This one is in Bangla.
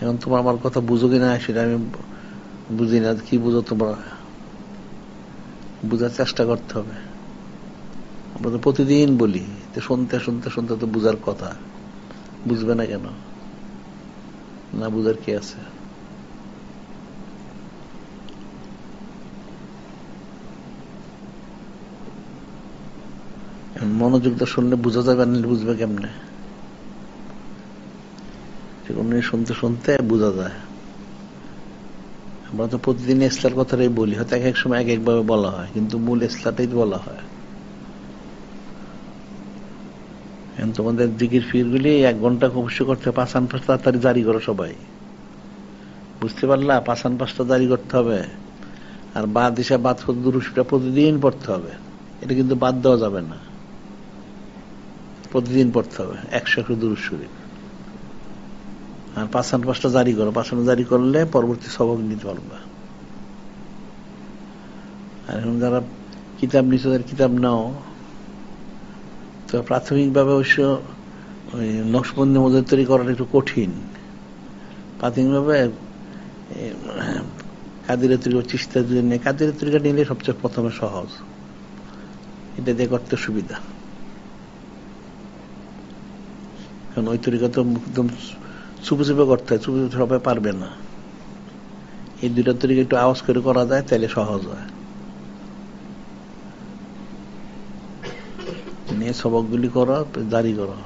এখন তোমার আমার কথা বুঝো কিনা সেটা আমি বুঝি না, কি বুঝো তোমরা? বুঝার চেষ্টা করতে হবে। আমরা তো প্রতিদিন বলি শুনতে শুনতে শুনতে তো বুঝার কথা। বুঝবে না কেন? না বুঝার কি আছে? মনোযোগটা শুনলে বোঝা যাবে না বুঝবে কেমনে? সেগুলো শুনতে শুনতে বোঝা যায়। আমরা তো প্রতিদিন ইসলার কথাটাই বলি, হয়তো এক এক সময় এক একভাবে বলা হয়, কিন্তু মূল ইসলাটাই বলা হয়। তোমাদের দিকির ফির গুলি এক ঘণ্টা অবশ্য করতে পাঁচান পাঁচ তাড়াতাড়ি জারি করো সবাই। বুঝতে পারলা? পাঁচান পাঁচটা জারি করতে হবে। আর বাদ দিশা বাদ দুরুশটা প্রতিদিন পড়তে হবে। এটা কিন্তু বাদ দেওয়া যাবে না। প্রতিদিন পড়তে হবে, একশো একশো শরীফ। আর পাঁচান পাঁচটা জারি করো। পাঁচান জারি করলে পরবর্তী সবক নিতে পারবা। আর এখন যারা কিতাব নিচ্ছে তাদের কিতাব নাও। তো প্রাথমিকভাবে অবশ্য ওই নকশবন্দি মজুর তৈরি করাটা একটু কঠিন। প্রাথমিকভাবে কাদিরের তরিকা চিস্তার নেই কাদিরের তরিকা নিলে সবচেয়ে প্রথমে সহজ। এটা দিয়ে করতে সুবিধা। কারণ ওই তরিকা তো একদম চুপে চুপে করতে হয় চুপে চুপে সবাই পারবে না। এই দুইটা তরিকে একটু আওয়াজ করে করা যায়, তাহলে সহজ হয়। নিয়ে সবকগুলি করো, জারি করো।